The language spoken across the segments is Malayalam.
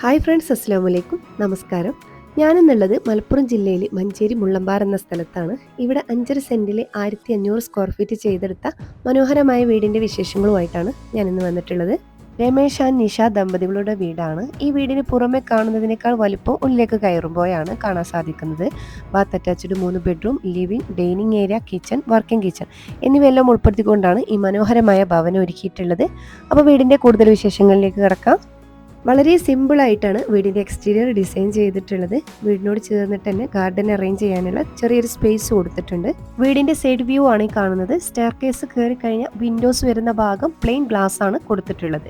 ഹായ് ഫ്രണ്ട്സ് അസ്സാം വലൈക്കും നമസ്കാരം. ഞാനെന്നുള്ളത് മലപ്പുറം ജില്ലയിൽ മഞ്ചേരി മുള്ളമ്പാർ എന്ന സ്ഥലത്താണ്. ഇവിടെ അഞ്ചര സെന്റിൽ ആയിരത്തി അഞ്ഞൂറ് സ്ക്വയർ ഫീറ്റ് ചെയ്തെടുത്ത മനോഹരമായ വീടിന്റെ വിശേഷങ്ങളുമായിട്ടാണ് ഞാനിന്ന് വന്നിട്ടുള്ളത്. രമേശ് ആൻഡ് നിഷ ദമ്പതികളുടെ വീടാണ്. ഈ വീടിന് പുറമെ കാണുന്നതിനേക്കാൾ വലുപ്പം ഉള്ളിലേക്ക് കയറുമ്പോഴാണ് കാണാൻ സാധിക്കുന്നത്. ബാത്ത് അറ്റാച്ച്ഡ് മൂന്ന് bedroom living dining area kitchen working kitchen എന്നിവയെല്ലാം ഉൾപ്പെടുത്തിക്കൊണ്ടാണ് ഈ മനോഹരമായ ഭവനം ഒരുക്കിയിട്ടുള്ളത്. അപ്പോൾ വീടിന്റെ കൂടുതൽ വിശേഷങ്ങളിലേക്ക് കിടക്കാം. വളരെ സിമ്പിളായിട്ടാണ് വീടിന്റെ എക്സ്റ്റീരിയർ ഡിസൈൻ ചെയ്തിട്ടുള്ളത്. വീടിനോട് ചേർന്നിട്ട് തന്നെ ഗാർഡൻ അറേഞ്ച് ചെയ്യാനുള്ള ചെറിയൊരു സ്പേസ് കൊടുത്തിട്ടുണ്ട്. വീടിന്റെ സൈഡ് വ്യൂ ആണ് കാണുന്നത്. സ്റ്റെയർ കേസ് കയറി കഴിഞ്ഞാൽ വിൻഡോസ് വരുന്ന ഭാഗം പ്ലെയിൻ ഗ്ലാസ് ആണ് കൊടുത്തിട്ടുള്ളത്.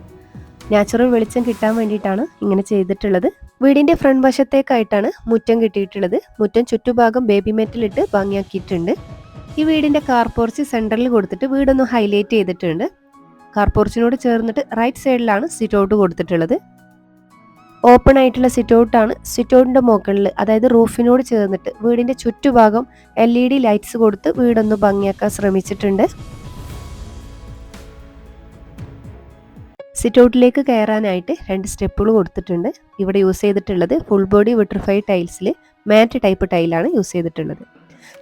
നാച്ചുറൽ വെളിച്ചം കിട്ടാൻ വേണ്ടിയിട്ടാണ് ഇങ്ങനെ ചെയ്തിട്ടുള്ളത്. വീടിന്റെ ഫ്രണ്ട് വശത്തേക്കായിട്ടാണ് മുറ്റം കിട്ടിയിട്ടുള്ളത്. മുറ്റം ചുറ്റുഭാഗം ബേബി മെറ്റലിട്ട് ഭംഗിയാക്കിയിട്ടുണ്ട്. ഈ വീടിന്റെ കാർ പോർച്ച് സെന്ററിൽ കൊടുത്തിട്ട് വീടൊന്ന് ഹൈലൈറ്റ് ചെയ്തിട്ടുണ്ട്. കാർ പോർച്ചിനോട് ചേർന്നിട്ട് റൈറ്റ് സൈഡിലാണ് സിറ്റ് ഔട്ട് കൊടുത്തിട്ടുള്ളത്. ഓപ്പൺ ആയിട്ടുള്ള സിറ്റ് ഔട്ടാണ് സിറ്റ് ഔട്ടിന്റെ മുകളിൽ അതായത് റൂഫിനോട് ചേർന്നിട്ട് വീടിന്റെ ചുറ്റുഭാഗം എൽ ഇ ഡി ലൈറ്റ്സ് കൊടുത്ത് വീടൊന്ന് ഭംഗിയാക്കാൻ ശ്രമിച്ചിട്ടുണ്ട്. സിറ്റ് ഔട്ടിലേക്ക് കയറാനായിട്ട് രണ്ട് സ്റ്റെപ്പുകൾ കൊടുത്തിട്ടുണ്ട്. ഇവിടെ യൂസ് ചെയ്തിട്ടുള്ളത് ഫുൾ ബോഡി വിട്രിഫൈഡ് ടൈൽസിൽ മാറ്റ് ടൈപ്പ് ടൈലാണ് യൂസ് ചെയ്തിട്ടുള്ളത്.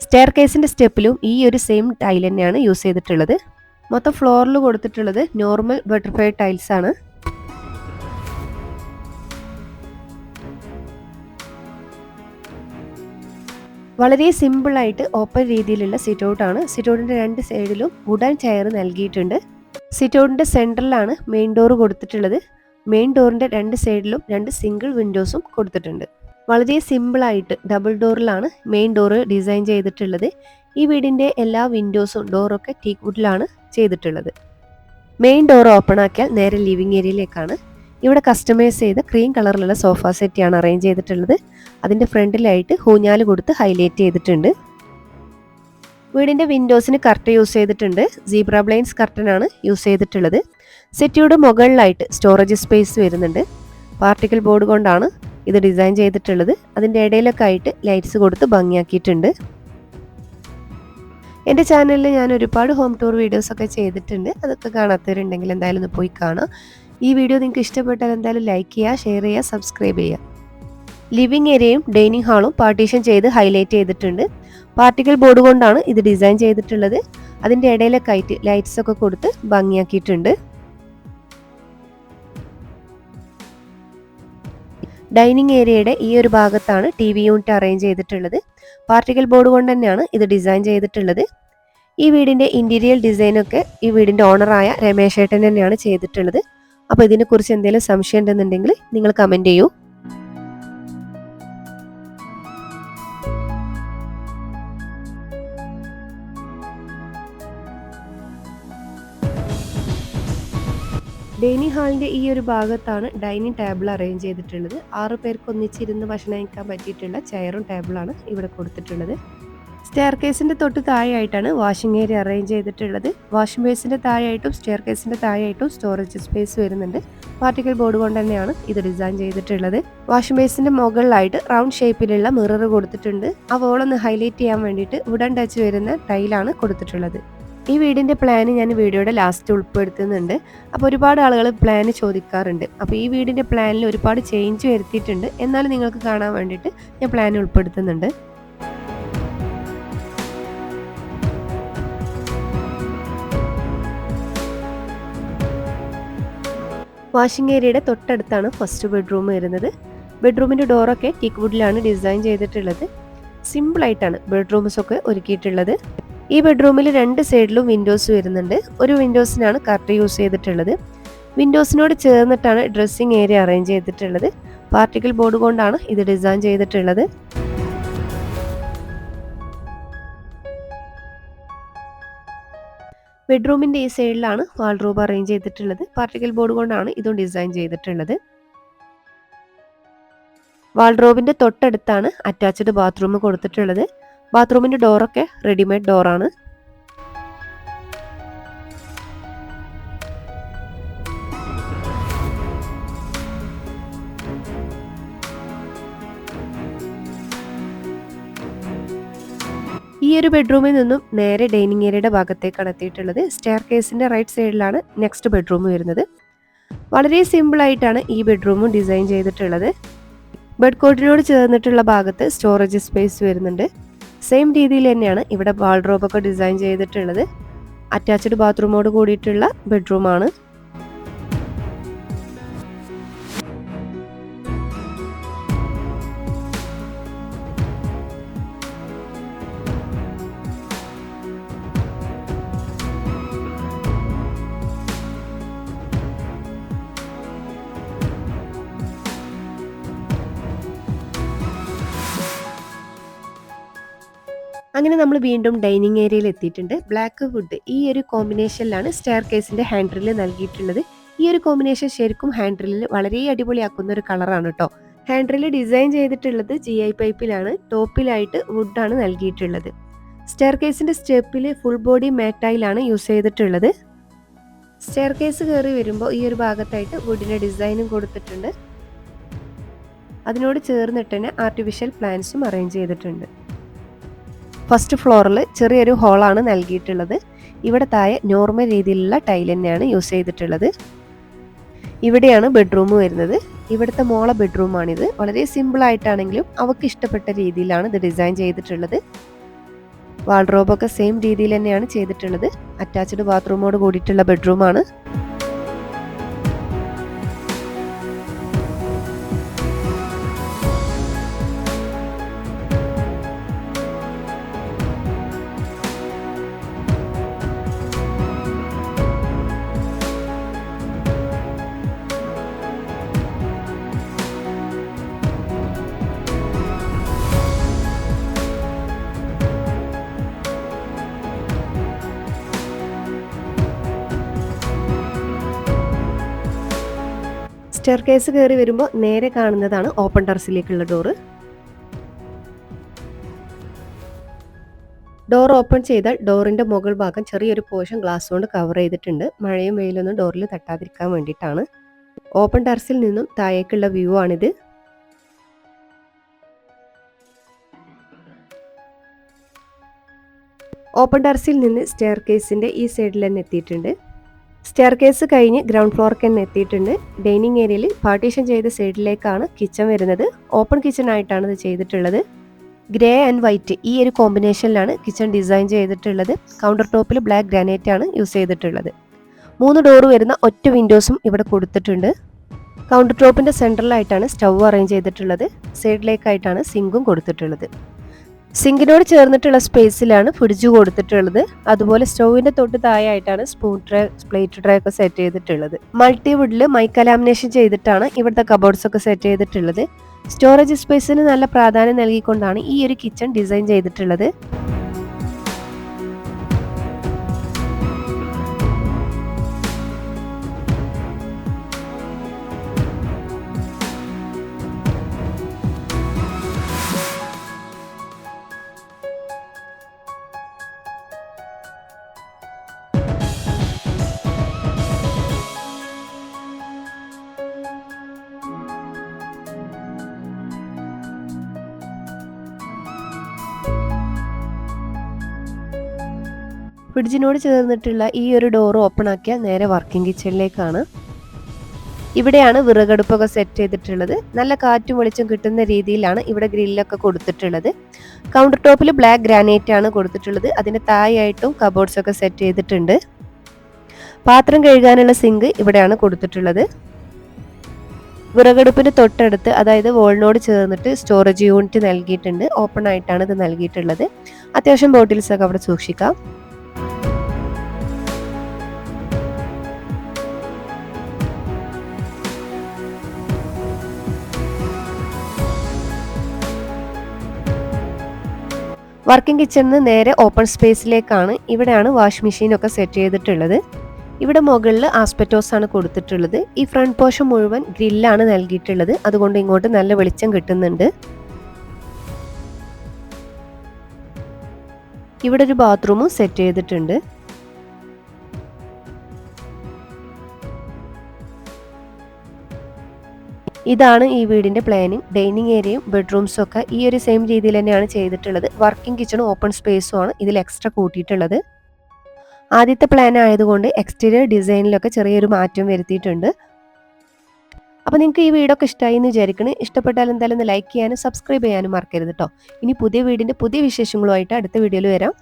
സ്റ്റെയർ കേസിന്റെ സ്റ്റെപ്പിലും ഈ ഒരു സെയിം ടൈൽ തന്നെയാണ് യൂസ് ചെയ്തിട്ടുള്ളത്. മൊത്തം ഫ്ലോറിൽ കൊടുത്തിട്ടുള്ളത് നോർമൽ ബട്ടർഫ്ലൈ ടൈൽസ് ആണ്. വളരെ സിമ്പിളായിട്ട് ഓപ്പൺ രീതിയിലുള്ള സിറ്റ് ഔട്ടാണ് സിറ്റ് ഔട്ടിന്റെ രണ്ട് സൈഡിലും വുഡൻ ചെയർ നൽകിയിട്ടുണ്ട്. സിറ്റ് ഔട്ടിന്റെ സെന്ററിലാണ് മെയിൻ ഡോർ കൊടുത്തിട്ടുള്ളത്. മെയിൻ ഡോറിന്റെ രണ്ട് സൈഡിലും രണ്ട് സിംഗിൾ വിൻഡോസും കൊടുത്തിട്ടുണ്ട്. വളരെ സിമ്പിളായിട്ട് ഡബിൾ ഡോറിലാണ് മെയിൻ ഡോറ് ഡിസൈൻ ചെയ്തിട്ടുള്ളത്. ഈ വീടിന്റെ എല്ലാ വിൻഡോസും ഡോറൊക്കെ ടീക്ക് വുഡിലാണ് ചെയ്തിട്ടുള്ളത്. മെയിൻ ഡോർ ഓപ്പൺ ആക്കിയാൽ നേരെ ലിവിങ് ഏരിയയിലേക്കാണ് ഇവിടെ കസ്റ്റമൈസ് ചെയ്ത ക്രീം കളറിലുള്ള സോഫ സെറ്റാണ് അറേഞ്ച് ചെയ്തിട്ടുള്ളത്. അതിന്റെ ഫ്രണ്ടിലായിട്ട് ഹൂഞ്ഞാൽ കൊടുത്ത് ഹൈലൈറ്റ് ചെയ്തിട്ടുണ്ട്. വീടിന്റെ വിൻഡോസിന് കർട്ടൻ യൂസ് ചെയ്തിട്ടുണ്ട്. സീബ്ര ബ്ലൈൻസ് കർട്ടനാണ് യൂസ് ചെയ്തിട്ടുള്ളത്. സെറ്റിയുടെ മുകളിലായിട്ട് സ്റ്റോറേജ് സ്പേസ് വരുന്നുണ്ട്. പാർട്ടിക്കൽ ബോർഡ് കൊണ്ടാണ് ഇത് ഡിസൈൻ ചെയ്തിട്ടുള്ളത്. അതിന്റെ ഇടയിലൊക്കെ ആയിട്ട് ലൈറ്റ്സ് കൊടുത്ത് ഭംഗിയാക്കിയിട്ടുണ്ട്. എന്റെ ചാനലിൽ ഞാൻ ഒരുപാട് ഹോം ടൂർ വീഡിയോസൊക്കെ ചെയ്തിട്ടുണ്ട്. അതൊക്കെ കാണാത്തവരുണ്ടെങ്കിൽ എന്തായാലും ഒന്ന് പോയി കാണാം. ഈ വീഡിയോ നിങ്ങൾക്ക് ഇഷ്ടപ്പെട്ടാൽ എന്തായാലും ലൈക്ക് ചെയ്യുക ഷെയർ ചെയ്യുക സബ്സ്ക്രൈബ് ചെയ്യുക. ലിവിംഗ് ഏരിയയും ഡൈനിങ് ഹാളും പാർട്ടീഷൻ ചെയ്ത് ഹൈലൈറ്റ് ചെയ്തിട്ടുണ്ട്. പാർട്ടിക്കൽ ബോർഡ് കൊണ്ടാണ് ഇത് ഡിസൈൻ ചെയ്തിട്ടുള്ളത്. അതിന്റെ ഇടയിലൊക്കെ ആയിട്ട് ലൈറ്റ്സ് ഒക്കെ കൊടുത്ത് ഭംഗിയാക്കിയിട്ടുണ്ട്. ഡൈനിങ് ഏരിയയുടെ ഈ ഒരു ഭാഗത്താണ് ടി വി യൂണിറ്റ് അറേഞ്ച് ചെയ്തിട്ടുള്ളത്. പാർട്ടിക്കൽ ബോർഡ് കൊണ്ട് തന്നെയാണ് ഇത് ഡിസൈൻ ചെയ്തിട്ടുള്ളത്. ഈ വീടിന്റെ ഇന്റീരിയൽ ഡിസൈനൊക്കെ ഈ വീടിന്റെ ഓണറായ രമേശേട്ടൻ തന്നെയാണ് ചെയ്തിട്ടുള്ളത്. അപ്പോൾ ഇതിനെക്കുറിച്ച് എന്തെങ്കിലും സംശയം ഉണ്ടെന്നുണ്ടെങ്കിൽ നിങ്ങൾ കമന്റ് ചെയ്യൂ. ഡൈനിങ് ഹാളിന്റെ ഈ ഒരു ഭാഗത്താണ് ഡൈനിങ് ടേബിൾ അറേഞ്ച് ചെയ്തിട്ടുള്ളത്. ആറ് പേർക്ക് ഒന്നിച്ചിരുന്ന് ഭക്ഷണം കഴിക്കാൻ പറ്റിയിട്ടുള്ള ചെയറും ടേബിളാണ് ഇവിടെ കൊടുത്തിട്ടുള്ളത്. സ്റ്റെയർ കേസിന്റെ തൊട്ട് താഴെയായിട്ടാണ് വാഷിംഗ് ഏരിയ അറേഞ്ച് ചെയ്തിട്ടുള്ളത്. വാഷിംഗ് ബേസിന്റെ താഴെയായിട്ടും സ്റ്റെയർ കേസിന്റെ താഴെയായിട്ടും സ്റ്റോറേജ് സ്പേസ് വരുന്നുണ്ട്. പാർട്ടിക്കൽ ബോർഡ് കൊണ്ട് തന്നെയാണ് ഇത് ഡിസൈൻ ചെയ്തിട്ടുള്ളത്. വാഷിംഗ് ബേസിന്റെ മുകളിലായിട്ട് റൗണ്ട് ഷേപ്പിലുള്ള മിറർ കൊടുത്തിട്ടുണ്ട്. ആ വോളൊന്ന് ഹൈലൈറ്റ് ചെയ്യാൻ വേണ്ടിയിട്ട് വുഡൻ ടച്ച് വരുന്ന ടൈലാണ് കൊടുത്തിട്ടുള്ളത്. ഈ വീടിന്റെ പ്ലാൻ ഞാൻ വീഡിയോയുടെ ലാസ്റ്റ് ഉൾപ്പെടുത്തുന്നുണ്ട്. അപ്പോൾ ഒരുപാട് ആളുകൾ പ്ലാൻ ചോദിക്കാറുണ്ട്. അപ്പോൾ ഈ വീടിന്റെ പ്ലാനിൽ ഒരുപാട് ചേഞ്ച് വരുത്തിയിട്ടുണ്ട്. എന്നാലും നിങ്ങൾക്ക് കാണാൻ വേണ്ടിയിട്ട് ഞാൻ പ്ലാൻ ഉൾപ്പെടുത്തുന്നുണ്ട്. വാഷിംഗ് ഏരിയയുടെ തൊട്ടടുത്താണ് ഫസ്റ്റ് ബെഡ്റൂം വരുന്നത്. ബെഡ്റൂമിന്റെ ഡോറൊക്കെ ടീക്ക് വുഡിലാണ് ഡിസൈൻ ചെയ്തിട്ടുള്ളത്. സിമ്പിളായിട്ടാണ് ബെഡ്റൂംസ് ഒക്കെ ഒരുക്കിയിട്ടുള്ളത്. ഈ ബെഡ്റൂമിൽ രണ്ട് സൈഡിലും വിൻഡോസ് വരുന്നുണ്ട്. ഒരു വിൻഡോസിനാണ് കർട്ടൻ യൂസ് ചെയ്തിട്ടുള്ളത്. വിൻഡോസിനോട് ചേർന്നിട്ടാണ് ഡ്രസ്സിംഗ് ഏരിയ അറേഞ്ച് ചെയ്തിട്ടുള്ളത്. പാർട്ടിക്കൽ ബോർഡ് കൊണ്ടാണ് ഇത് ഡിസൈൻ ചെയ്തിട്ടുള്ളത്. ബെഡ്റൂമിന്റെ ഈ സൈഡിലാണ് വാൾറൂബ് അറേഞ്ച് ചെയ്തിട്ടുള്ളത്. പാർട്ടിക്കൽ ബോർഡ് കൊണ്ടാണ് ഇതും ഡിസൈൻ ചെയ്തിട്ടുള്ളത്. വാൾഡ്രോബിന്റെ തൊട്ടടുത്താണ് അറ്റാച്ച്ഡ് ബാത്റൂം കൊടുത്തിട്ടുള്ളത്. ബാത്റൂമിന്റെ ഡോറൊക്കെ റെഡിമെയ്ഡ് ഡോറാണ് ഈ ഒരു ബെഡ്റൂമിൽ നിന്നും നേരെ ഡൈനിങ് ഏരിയയുടെ ഭാഗത്തേക്കാണ് എത്തിയിട്ടുള്ളത്. സ്റ്റെയർ കേസിന്റെ റൈറ്റ് സൈഡിലാണ് നെക്സ്റ്റ് ബെഡ്റൂം വരുന്നത്. വളരെ സിമ്പിളായിട്ടാണ് ഈ ബെഡ്റൂമും ഡിസൈൻ ചെയ്തിട്ടുള്ളത്. ബെഡ് കോട്ടിനോട് ചേർന്നിട്ടുള്ള ഭാഗത്ത് സ്റ്റോറേജ് സ്പേസ് വരുന്നുണ്ട്. സെയിം രീതിയിൽ തന്നെയാണ് ഇവിടെ വാൾഡ്രോബൊക്കെ ഡിസൈൻ ചെയ്തിട്ടുള്ളത്. അറ്റാച്ച്ഡ് ബാത്റൂമോട് കൂടിയിട്ടുള്ള ബെഡ്റൂമാണ് അങ്ങനെ നമ്മൾ വീണ്ടും ഡൈനിങ് ഏരിയയിൽ എത്തിയിട്ടുണ്ട്. ബ്ലാക്ക് വുഡ് ഈ ഒരു കോമ്പിനേഷനിലാണ് സ്റ്റെയർ കേസിന്റെ ഹാൻഡിൽ നൽകിയിട്ടുള്ളത്. ഈ ഒരു കോമ്പിനേഷൻ ശരിക്കും ഹാൻഡിലിൽ വളരെ അടിപൊളിയാക്കുന്ന ഒരു കളറാണ് കേട്ടോ ഹാൻഡിൽ ഡിസൈൻ ചെയ്തിട്ടുള്ളത് ജി ഐ പൈപ്പിലാണ് ടോപ്പിലായിട്ട് വുഡാണ് നൽകിയിട്ടുള്ളത്. സ്റ്റെയർ കേസിന്റെ സ്റ്റെപ്പിൽ ഫുൾ ബോഡി മാറ്റായിലാണ് യൂസ് ചെയ്തിട്ടുള്ളത്. സ്റ്റെയർ കേസ് കയറി വരുമ്പോൾ ഈ ഒരു ഭാഗത്തായിട്ട് വുഡിന്റെ ഡിസൈനും കൊടുത്തിട്ടുണ്ട്. അതിനോട് ചേർന്നിട്ട് തന്നെ ആർട്ടിഫിഷ്യൽ പ്ലാന്റ്സും അറേഞ്ച് ചെയ്തിട്ടുണ്ട്. ഫസ്റ്റ് ഫ്ലോറിൽ ചെറിയൊരു ഹോളാണ് നൽകിയിട്ടുള്ളത്. ഇവിടെ താഴെ നോർമൽ രീതിയിലുള്ള ടൈൽ തന്നെയാണ് യൂസ് ചെയ്തിട്ടുള്ളത്. ഇവിടെയാണ് ബെഡ്റൂം വരുന്നത്. ഇവിടുത്തെ മോള ബെഡ്റൂമാണിത്. വളരെ സിമ്പിൾ ആയിട്ടാണെങ്കിലും അവർക്ക് ഇഷ്ടപ്പെട്ട രീതിയിലാണ് ഇത് ഡിസൈൻ ചെയ്തിട്ടുള്ളത്. വാൾഡ്രോബൊക്കെ സെയിം രീതിയിൽ തന്നെയാണ് ചെയ്തിട്ടുള്ളത്. അറ്റാച്ച്ഡ് ബാത്റൂമോട് കൂടിയിട്ടുള്ള ബെഡ്റൂമാണ്. സ്റ്റെയർ കേസ് കയറി വരുമ്പോൾ നേരെ കാണുന്നതാണ് ഓപ്പൺ ടെറസിലേക്കുള്ള ഡോറ് ഡോർ ഓപ്പൺ ചെയ്താൽ ഡോറിന്റെ മുകൾ ഭാഗം ചെറിയൊരു പോർഷൻ ഗ്ലാസ് കൊണ്ട് കവർ ചെയ്തിട്ടുണ്ട്. മഴയും വെയിലൊന്നും ഡോറിൽ തട്ടാതിരിക്കാൻ വേണ്ടിയിട്ടാണ്. ഓപ്പൺ ടെറസിൽ നിന്നും താഴേക്കുള്ള വ്യൂ ആണിത്. ഓപ്പൺ ടെറസിൽ നിന്ന് സ്റ്റെയർ കേസിന്റെ ഈ സൈഡിൽ തന്നെ എത്തിയിട്ടുണ്ട്. സ്റ്റെയർ കേസ് കഴിഞ്ഞ് ഗ്രൗണ്ട് ഫ്ലോർക്ക് തന്നെ എത്തിയിട്ടുണ്ട്. ഡൈനിങ് ഏരിയയിൽ പാർട്ടീഷൻ ചെയ്ത സൈഡിലേക്കാണ് കിച്ചൺ വരുന്നത്. ഓപ്പൺ കിച്ചൺ ആയിട്ടാണ് ഇത് ചെയ്തിട്ടുള്ളത്. ഗ്രേ ആൻഡ് വൈറ്റ് ഈ ഒരു കോമ്പിനേഷനിലാണ് കിച്ചൺ ഡിസൈൻ ചെയ്തിട്ടുള്ളത്. കൗണ്ടർ ടോപ്പിൽ ബ്ലാക്ക് ഗ്രാനൈറ്റ് ആണ് യൂസ് ചെയ്തിട്ടുള്ളത്. മൂന്ന് ഡോർ വരുന്ന ഒറ്റ വിൻഡോസും ഇവിടെ കൊടുത്തിട്ടുണ്ട്. കൗണ്ടർ ടോപ്പിന്റെ സെൻട്രലായിട്ടാണ് സ്റ്റൗ അറേഞ്ച് ചെയ്തിട്ടുള്ളത്. സൈഡിലേക്കായിട്ടാണ് സിങ്കും കൊടുത്തിട്ടുള്ളത്. സിങ്കിനോട് ചേർന്നിട്ടുള്ള സ്പേസിലാണ് ഫ്രിഡ്ജ് കൊടുത്തിട്ടുള്ളത്. അതുപോലെ സ്റ്റൗവിന്റെ തൊട്ട് താഴെയായിട്ടാണ് സ്പൂൺ ട്രേ പ്ലേറ്റ് ട്രേ ഒക്കെ സെറ്റ് ചെയ്തിട്ടുള്ളത്. മൾട്ടിവുഡിൽ മൈക്കലാമിനേഷൻ ചെയ്തിട്ടാണ് ഇവിടുത്തെ കബോർഡ്സ് ഒക്കെ സെറ്റ് ചെയ്തിട്ടുള്ളത്. സ്റ്റോറേജ് സ്പേസിന് നല്ല പ്രാധാന്യം നൽകിക്കൊണ്ടാണ് ഈ ഒരു കിച്ചൺ ഡിസൈൻ ചെയ്തിട്ടുള്ളത്. ഫ്രിഡ്ജിനോട് ചേർന്നിട്ടുള്ള ഈ ഒരു ഡോർ ഓപ്പൺ ആക്കിയാൽ നേരെ വർക്കിംഗ് കിച്ചണിലേക്കാണ്. ഇവിടെയാണ് വിറകടുപ്പൊക്കെ സെറ്റ് ചെയ്തിട്ടുള്ളത്. നല്ല കാറ്റും വെളിച്ചം കിട്ടുന്ന രീതിയിലാണ് ഇവിടെ ഗ്രില്ലൊക്കെ കൊടുത്തിട്ടുള്ളത്. കൗണ്ടർ ടോപ്പിൽ ബ്ലാക്ക് ഗ്രാനൈറ്റ് ആണ് കൊടുത്തിട്ടുള്ളത്. അതിന് തായായിട്ടും കബോർഡ്സ് ഒക്കെ സെറ്റ് ചെയ്തിട്ടുണ്ട്. പാത്രം കഴുകാനുള്ള സിങ്ക് ഇവിടെയാണ് കൊടുത്തിട്ടുള്ളത്. വിറകടുപ്പിന് തൊട്ടടുത്ത് അതായത് വോളിനോട് ചേർന്നിട്ട് സ്റ്റോറേജ് യൂണിറ്റ് നൽകിയിട്ടുണ്ട്. ഓപ്പൺ ആയിട്ടാണ് ഇത് നൽകിയിട്ടുള്ളത്. അത്യാവശ്യം ബോട്ടിൽസ് ഒക്കെ അവിടെ സൂക്ഷിക്കാം. വർക്കിംഗ് കിച്ചണിന് നേരെ ഓപ്പൺ സ്പേസിലേക്കാണ് ഇവിടെയാണ് വാഷ് മെഷീനൊക്കെ സെറ്റ് ചെയ്തിട്ടുള്ളത്. ഇവിടെ മുകളിൽ ആസ്പെറ്റോസ് ആണ് കൊടുത്തിട്ടുള്ളത്. ഈ ഫ്രണ്ട് പോർഷൻ മുഴുവൻ ഗ്രില്ലാണ് നൽകിയിട്ടുള്ളത്. അതുകൊണ്ട് ഇങ്ങോട്ട് നല്ല വെളിച്ചം കിട്ടുന്നുണ്ട്. ഇവിടെ ഒരു ബാത്റൂമും സെറ്റ് ചെയ്തിട്ടുണ്ട്. ഇതാണ് ഈ വീടിന്റെ പ്ലാനിങ് ഡൈനിങ് ഏരിയയും ബെഡ്റൂംസും ഒക്കെ ഈ ഒരു സെയിം രീതിയിൽ തന്നെയാണ് ചെയ്തിട്ടുള്ളത്. വർക്കിംഗ് കിച്ചണും ഓപ്പൺ സ്പേസും ആണ് ഇതിൽ എക്സ്ട്രാ കൂട്ടിയിട്ടുള്ളത്. ആദ്യത്തെ പ്ലാൻ ആയതുകൊണ്ട് എക്സ്റ്റീരിയർ ഡിസൈനിലൊക്കെ ചെറിയൊരു മാറ്റം വരുത്തിയിട്ടുണ്ട്. അപ്പോൾ നിങ്ങൾക്ക് ഈ വീടൊക്കെ ഇഷ്ടമായി എന്ന് വിചാരിക്കണേ. ഇഷ്ടപ്പെട്ടാൽ എന്തായാലും ഒന്ന് ലൈക്ക് ചെയ്യാനും സബ്സ്ക്രൈബ് ചെയ്യാനും മറക്കരുത് കേട്ടോ ഇനി പുതിയ വീടിന്റെ പുതിയ വിശേഷങ്ങളുമായിട്ട് അടുത്ത വീഡിയോയിൽ വരാം.